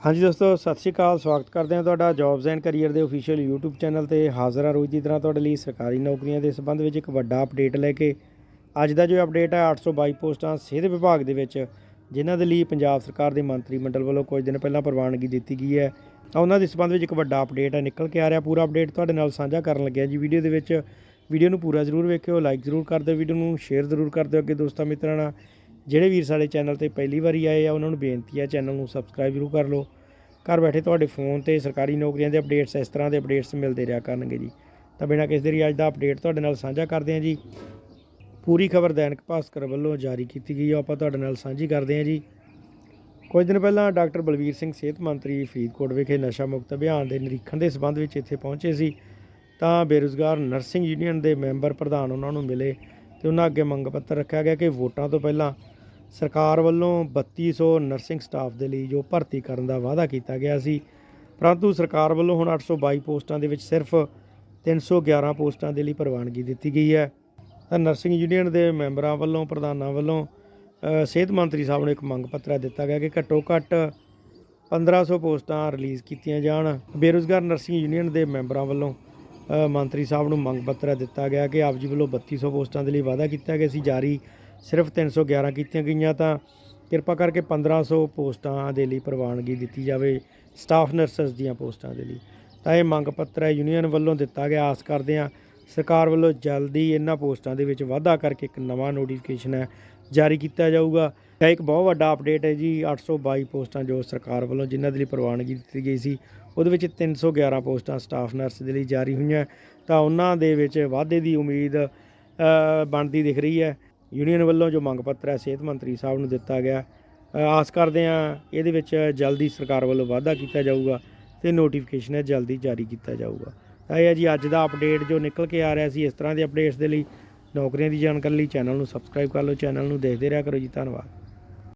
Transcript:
ਹਾਂਜੀ ਦੋਸਤੋ, ਸਤਿ ਸ਼੍ਰੀ ਅਕਾਲ, ਸਵਾਗਤ ਕਰਦੇ ਹਾਂ ਤੁਹਾਡਾ ਜੌਬਸ ਐਂਡ ਕੈਰੀਅਰ ਦੇ ਅਫੀਸ਼ੀਅਲ YouTube ਚੈਨਲ ਤੇ ਹਾਜ਼ਰ ਹਾਂ ਰੋਜ਼ ਦੀ ਤਰ੍ਹਾਂ ਤੁਹਾਡੇ ਲਈ ਸਰਕਾਰੀ ਨੌਕਰੀਆਂ ਦੇ ਸੰਬੰਧ ਵਿੱਚ ਇੱਕ ਵੱਡਾ ਅਪਡੇਟ ਲੈ ਕੇ। ਅੱਜ ਦਾ ਜੋ ਅਪਡੇਟ ਹੈ 822 ਪੋਸਟਾਂ ਸਿਹਤ ਵਿਭਾਗ ਦੇ ਵਿੱਚ, ਜਿਨ੍ਹਾਂ ਦੇ ਲਈ ਪੰਜਾਬ ਸਰਕਾਰ ਦੇ ਮੰਤਰੀ ਮੰਡਲ ਵੱਲੋਂ ਕੁਝ ਦਿਨ ਪਹਿਲਾਂ ਪ੍ਰਵਾਨਗੀ ਦਿੱਤੀ ਗਈ ਹੈ। ਤਾਂ ਉਹਨਾਂ ਦੇ ਸੰਬੰਧ ਵਿੱਚ ਇੱਕ ਵੱਡਾ ਅਪਡੇਟ ਹੈ, ਨਿਕਲ ਕੇ ਆ ਰਿਹਾ। ਪੂਰਾ ਅਪਡੇਟ ਤੁਹਾਡੇ ਨਾਲ ਸਾਂਝਾ ਕਰਨ ਲੱਗਿਆ ਜੀ ਵੀਡੀਓ ਦੇ ਵਿੱਚ। ਵੀਡੀਓ ਨੂੰ ਪੂਰਾ ਜ਼ਰੂਰ ਵੇਖਿਓ ਲਾਈਕ ਜ਼ਰੂਰ ਕਰ ਦਿਓ, ਵੀਡੀਓ ਨੂੰ ਸ਼ੇਅਰ ਜ਼ਰੂਰ ਕਰ ਦਿਓ ਅੱਗੇ ਦੋਸਤਾਂ ਮਿੱਤਰਾਂ ਨਾਲ। ਜਿਹੜੇ ਵੀਰ ਸਾਡੇ ਚੈਨਲ ਤੇ ਪਹਿਲੀ ਵਾਰੀ ਆਏ ਆ, ਉਹਨਾਂ ਨੂੰ ਬੇਨਤੀ ਆ, ਚੈਨਲ ਨੂੰ ਸਬਸਕ੍ਰਾਈਬ ਜ਼ਰੂਰ ਕਰ ਲਓ। ਘਰ ਬੈਠੇ ਤੁਹਾਡੇ ਫੋਨ ਤੇ ਸਰਕਾਰੀ ਨੌਕਰੀਆਂ ਦੇ ਅਪਡੇਟਸ ਇਸ ਤਰ੍ਹਾਂ ਦੇ ਅਪਡੇਟਸ ਮਿਲਦੇ ਰਿਹਾ ਕਰਨਗੇ ਜੀ। ਤਾਂ ਬਿਨਾਂ ਕਿਸੇ ਦੇਰੀ ਅੱਜ ਦਾ ਅਪਡੇਟ ਤੁਹਾਡੇ ਨਾਲ ਸਾਂਝਾ ਕਰਦੇ ਹਾਂ ਜੀ। ਪੂਰੀ ਖਬਰ ਦੈਨਿਕ ਭਾਸਕਰ ਵੱਲੋਂ ਜਾਰੀ ਕੀਤੀ ਗਈ ਹੈ ਆਪਾਂ ਤੁਹਾਡੇ ਨਾਲ ਸਾਂਝੀ ਕਰਦੇ ਹਾਂ ਜੀ। ਕੁਝ ਦਿਨ ਪਹਿਲਾਂ ਡਾਕਟਰ ਬਲਵੀਰ ਸਿੰਘ ਸਿਹਤ ਮੰਤਰੀ ਫਰੀਦਕੋਟ ਵਿਖੇ ਨਸ਼ਾ ਮੁਕਤ ਅਭਿਆਨ ਦੇ ਨਿਰੀਖਣ ਦੇ ਸਬੰਧ ਵਿੱਚ ਇੱਥੇ ਪਹੁੰਚੇ ਸੀ। ਤਾਂ ਬੇਰੁਜ਼ਗਾਰ ਨਰਸਿੰਗ ਯੂਨੀਅਨ ਦੇ ਮੈਂਬਰ ਪ੍ਰਧਾਨ ਉਹਨਾਂ ਨੂੰ ਮਿਲੇ। ਤੇ ਉਹਨਾਂ ਅੱਗੇ ਮੰਗ ਪੱਤਰ ਰੱਖਿਆ ਗਿਆ ਕਿ ਵੋਟਾਂ ਤੋਂ ਪਹਿਲਾਂ ਸਰਕਾਰ ਵੱਲੋਂ 3200 ਨਰਸਿੰਗ ਸਟਾਫ ਦੇ ਲਈ ਜੋ ਭਰਤੀ ਕਰਨ ਦਾ ਵਾਅਦਾ ਕੀਤਾ ਗਿਆ ਸੀ, ਪਰੰਤੂ ਸਰਕਾਰ ਵੱਲੋਂ ਹੁਣ 822 ਪੋਸਟਾਂ ਦੇ ਵਿੱਚ ਸਿਰਫ 311 ਪੋਸਟਾਂ ਦੇ ਲਈ ਪ੍ਰਵਾਨਗੀ ਦਿੱਤੀ ਗਈ ਹੈ। ਤਾਂ ਨਰਸਿੰਗ ਯੂਨੀਅਨ ਦੇ ਮੈਂਬਰਾਂ ਵੱਲੋਂ, ਪ੍ਰਧਾਨਾਂ ਵੱਲੋਂ ਸਿਹਤ ਮੰਤਰੀ ਸਾਹਿਬ ਨੂੰ ਇੱਕ ਮੰਗ ਪੱਤਰ ਦਿੱਤਾ ਗਿਆ ਕਿ ਘੱਟੋ ਘੱਟ 1500 ਪੋਸਟਾਂ ਰਿਲੀਜ਼ ਕੀਤੀਆਂ ਜਾਣ। ਬੇਰੁਜ਼ਗਾਰ ਨਰਸਿੰਗ ਯੂਨੀਅਨ ਦੇ ਮੈਂਬਰਾਂ ਵੱਲੋਂ ਮੰਤਰੀ ਸਾਹਿਬ ਨੂੰ ਮੰਗ ਪੱਤਰ ਦਿੱਤਾ ਗਿਆ ਕਿ ਆਪ ਜੀ ਵੱਲੋਂ 3200 ਪੋਸਟਾਂ ਦੇ ਲਈ ਵਾਅਦਾ ਕੀਤਾ ਗਿਆ ਸੀ, ਜਾਰੀ ਸਿਰਫ 311 ਕੀਤੀਆਂ ਗਈਆਂ ਤਾਂ ਕਿਰਪਾ ਕਰਕੇ 1500 ਪੋਸਟਾਂ ਦੇ ਲਈ ਪ੍ਰਵਾਨਗੀ ਦਿੱਤੀ ਜਾਵੇ, ਸਟਾਫ ਨਰਸਸ ਦੀਆਂ ਪੋਸਟਾਂ ਦੇ ਲਈ। ਤਾਂ ਇਹ ਮੰਗ ਪੱਤਰ ਹੈ, ਯੂਨੀਅਨ ਵੱਲੋਂ ਦਿੱਤਾ ਗਿਆ, ਆਸ ਕਰਦੇ ਹਾਂ ਸਰਕਾਰ ਵੱਲੋਂ ਜਲਦੀ ਇਹਨਾਂ ਪੋਸਟਾਂ ਦੇ ਵਿੱਚ ਵਾਧਾ ਕਰਕੇ ਇੱਕ ਨਵਾਂ ਨੋਟੀਫਿਕੇਸ਼ਨ ਹੈ, ਜਾਰੀ ਕੀਤਾ ਜਾਊਗਾ। ਇਹ ਇੱਕ ਬਹੁਤ ਵੱਡਾ ਅਪਡੇਟ ਹੈ ਜੀ 822 ਪੋਸਟਾਂ ਜੋ ਸਰਕਾਰ ਵੱਲੋਂ ਜਿਨ੍ਹਾਂ ਦੇ ਲਈ ਪ੍ਰਵਾਨਗੀ ਦਿੱਤੀ ਗਈ ਸੀ, ਉਹਦੇ ਵਿੱਚ 311 ਪੋਸਟਾਂ ਸਟਾਫ ਨਰਸ ਦੇ ਲਈ ਜਾਰੀ ਹੋਈਆਂ। ਤਾਂ ਉਹਨਾਂ ਦੇ ਵਿੱਚ ਵਾਧੇ ਦੀ ਉਮੀਦ ਬਣਦੀ ਦਿਖ ਰਹੀ ਹੈ। ਯੂਨੀਅਨ ਵੱਲੋਂ ਜੋ ਮੰਗ ਪੱਤਰ ਹੈ, ਸਿਹਤ ਮੰਤਰੀ ਸਾਹਿਬ ਨੂੰ ਦਿੱਤਾ ਗਿਆ। ਆਸ ਕਰਦੇ ਹਾਂ ਇਹਦੇ ਵਿੱਚ ਜਲਦੀ ਸਰਕਾਰ ਵੱਲੋਂ ਵਾਧਾ ਕੀਤਾ ਜਾਊਗਾ ਤੇ ਨੋਟੀਫਿਕੇਸ਼ਨ ਹੈ, ਜਲਦੀ ਜਾਰੀ ਕੀਤਾ ਜਾਊਗਾ। ਇਹ ਹੈ ਜੀ, ਅੱਜ ਦਾ ਅਪਡੇਟ ਜੋ ਨਿਕਲ ਕੇ ਆ ਰਿਹਾ ਸੀ, ਇਸ ਤਰ੍ਹਾਂ ਦੇ ਅਪਡੇਟਸ ਦੇ ਲਈ ਨੌਕਰੀਆਂ ਦੀ ਜਾਣਕਾਰੀ ਲਈ ਚੈਨਲ ਨੂੰ ਸਬਸਕ੍ਰਾਈਬ ਕਰ ਲਓ ਚੈਨਲ ਨੂੰ ਦੇਖਦੇ ਰਿਹਾ ਕਰੋ ਜੀ, ਧੰਨਵਾਦ।